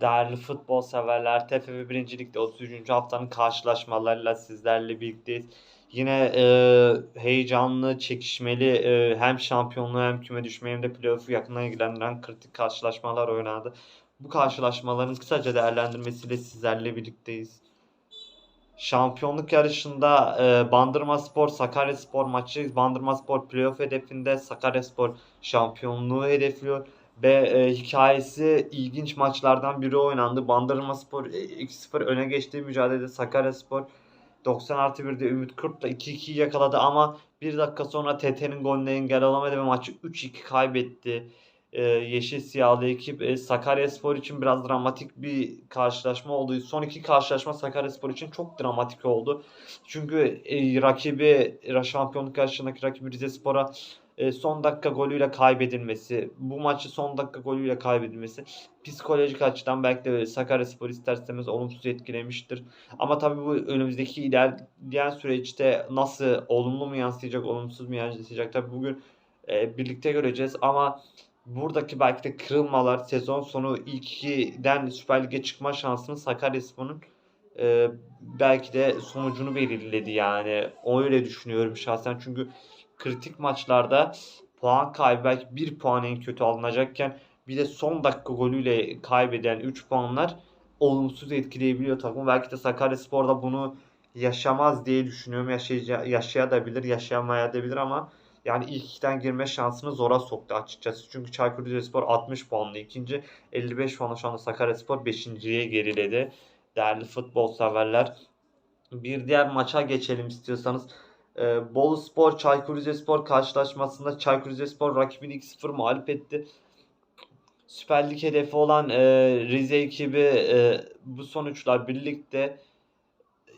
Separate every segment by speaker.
Speaker 1: Değerli futbol severler, TFF 1. Lig'de 33. haftanın karşılaşmalarıyla sizlerle birlikteyiz. Yine e, heyecanlı, çekişmeli e, hem şampiyonluğu hem küme düşme hem de playoff'u yakından ilgilendiren kritik karşılaşmalar oynandı. Bu karşılaşmaların kısaca değerlendirmesiyle sizlerle birlikteyiz. Şampiyonluk yarışında e, Bandırma Spor Sakarya Spor maçı Bandırma Spor playoff hedefinde Sakarya Spor şampiyonluğu hedefliyor ve e, hikayesi ilginç maçlardan biri oynandı. Bandırma Spor e, 2-0 öne geçtiği mücadelede Sakarya Spor 90 artı 1'de Ümit Kurt'la 2-2'yi yakaladı ama bir dakika sonra TT'nin golüne engel olamadı ve maçı 3-2 kaybetti. Ee, Yeşil Siyahlı ekip e, Sakarya Spor için biraz dramatik bir karşılaşma oldu. Son iki karşılaşma Sakarya Spor için çok dramatik oldu. Çünkü e, rakibi şampiyonluk yarışındaki rakibi Rize Spor'a e, son dakika golüyle kaybedilmesi, bu maçı son dakika golüyle kaybedilmesi psikolojik açıdan belki de Sakaryaspor ister istemez olumsuz etkilemiştir. Ama tabii bu önümüzdeki ilerleyen süreçte nasıl olumlu mu yansıyacak, olumsuz mu yansıyacak tabii bugün e, birlikte göreceğiz ama buradaki belki de kırılmalar sezon sonu ilk ikiden Süper Lig'e çıkma şansını Sakaryaspor'un e, belki de sonucunu belirledi yani. Öyle düşünüyorum şahsen çünkü kritik maçlarda puan kaybı belki bir puan en kötü alınacakken bir de son dakika golüyle kaybeden 3 puanlar olumsuz etkileyebiliyor takımı. Belki de Sakaryaspor bunu yaşamaz diye düşünüyorum. Yaşaya, yaşayabilir, yaşayamayabilir ama yani ilk ikiden girme şansını zora soktu açıkçası. Çünkü Çaykur Rizespor 60 puanlı ikinci, 55 puanla şu anda Sakaryaspor 5.ye geriledi. Değerli futbol severler. Bir diğer maça geçelim istiyorsanız. Ee, Bolu Spor Çaykur Rizespor karşılaşmasında Çaykur Rizespor rakibini 2-0 mağlup etti. Süper Lig hedefi olan e, Rize ekibi e, bu sonuçlar birlikte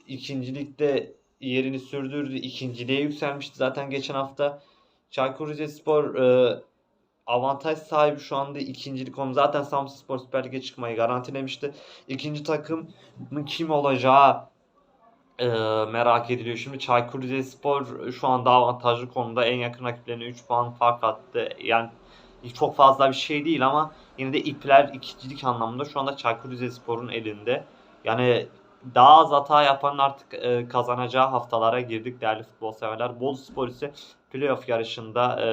Speaker 1: ikincilikte yerini sürdürdü. İkinciliğe yükselmişti zaten geçen hafta. Çaykur Rizespor e, avantaj sahibi şu anda ikincilik onu zaten Samsunspor Süper Lig'e çıkmayı garantilemişti. İkinci takım kim olacağı e, merak ediliyor. Şimdi Çaykur Rizespor şu anda avantajlı konumda en yakın rakiplerine 3 puan fark attı. Yani çok fazla bir şey değil ama yine de ipler ikincilik anlamında şu anda Çaykur Rizespor'un elinde. Yani daha az hata yapanın artık e, kazanacağı haftalara girdik değerli futbol severler. Bolu Spor ise playoff yarışında e,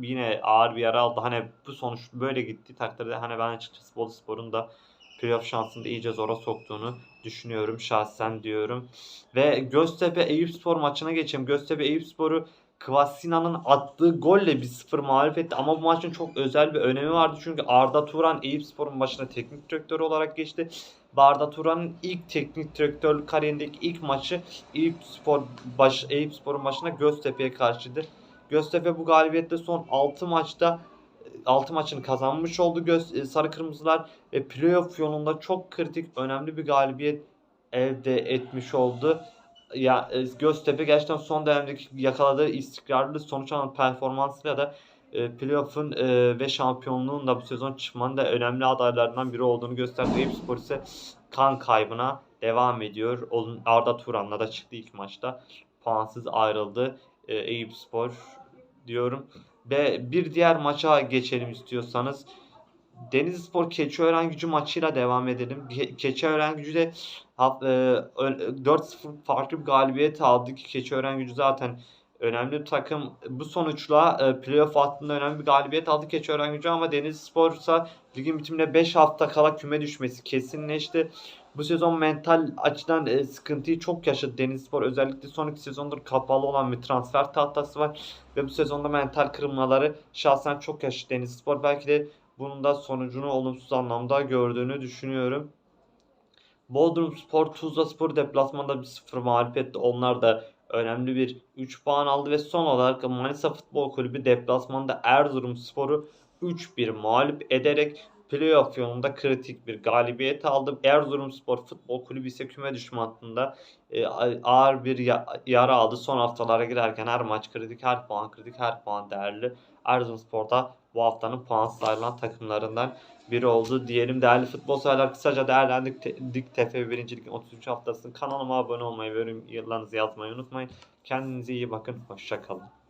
Speaker 1: yine ağır bir yara aldı. Hani bu sonuç böyle gitti takdirde hani ben açıkçası Bolu Spor'un da playoff şansını da iyice zora soktuğunu düşünüyorum şahsen diyorum. Ve Göztepe Eyüpspor maçına geçelim. Göztepe Eyüpspor'u Kvasina'nın attığı golle 1-0 mağlup etti. Ama bu maçın çok özel bir önemi vardı. Çünkü Arda Turan Eyüpspor'un başına teknik direktör olarak geçti. Arda Turan'ın ilk teknik direktörlük kariyerindeki ilk maçı Eyüpspor baş, Eyüpspor'un başına Göztepe'ye karşıydı. Göztepe bu galibiyette son 6 maçta 6 maçını kazanmış oldu Göz, e, Sarı Kırmızılar ve playoff yolunda çok kritik önemli bir galibiyet elde etmiş oldu. Ya e, Göztepe gerçekten son dönemdeki yakaladığı istikrarlı sonuç alan performansıyla da e, playoff'un e, ve şampiyonluğun da bu sezon çıkmanın da önemli adaylarından biri olduğunu gösterdi. Eyüpspor ise kan kaybına devam ediyor. Arda Turan'la da çıktı ilk maçta. Puansız ayrıldı. E, Eyüpspor diyorum. Ve bir diğer maça geçelim istiyorsanız. Denizlispor Keçiören gücü maçıyla devam edelim. Keçiören gücü de 4-0 farklı bir galibiyet aldı ki Keçiören gücü zaten önemli bir takım. Bu sonuçla e, playoff hattında önemli bir galibiyet aldı Keçiören gücü ama Denizlispor ise ligin bitimine 5 hafta kala küme düşmesi kesinleşti. Bu sezon mental açıdan e, sıkıntıyı çok yaşadı Denizspor. Özellikle son iki sezondur kapalı olan bir transfer tahtası var. Ve bu sezonda mental kırılmaları şahsen çok yaşadı Denizspor. Belki de bunun da sonucunu olumsuz anlamda gördüğünü düşünüyorum. Bodrum Spor, Tuzla Spor deplasmanda 1-0 mağlup etti. Onlar da önemli bir 3 puan aldı ve son olarak Manisa Futbol Kulübü deplasmanda Erzurum Spor'u 3-1 mağlup ederek playoff kritik bir galibiyet aldı. Erzurumspor Futbol Kulübü ise küme düşme hattında e, ağır bir ya, yara aldı. Son haftalara girerken her maç kritik, her puan kritik, her puan değerli. Erzurumspor'da bu haftanın puansız ayrılan takımlarından biri oldu. Diyelim değerli futbol severler kısaca değerlendik. Dik TF 1. Lig'in 33 haftasını kanalıma abone olmayı ve yorumlarınızı yazmayı unutmayın. Kendinize iyi bakın. Hoşçakalın.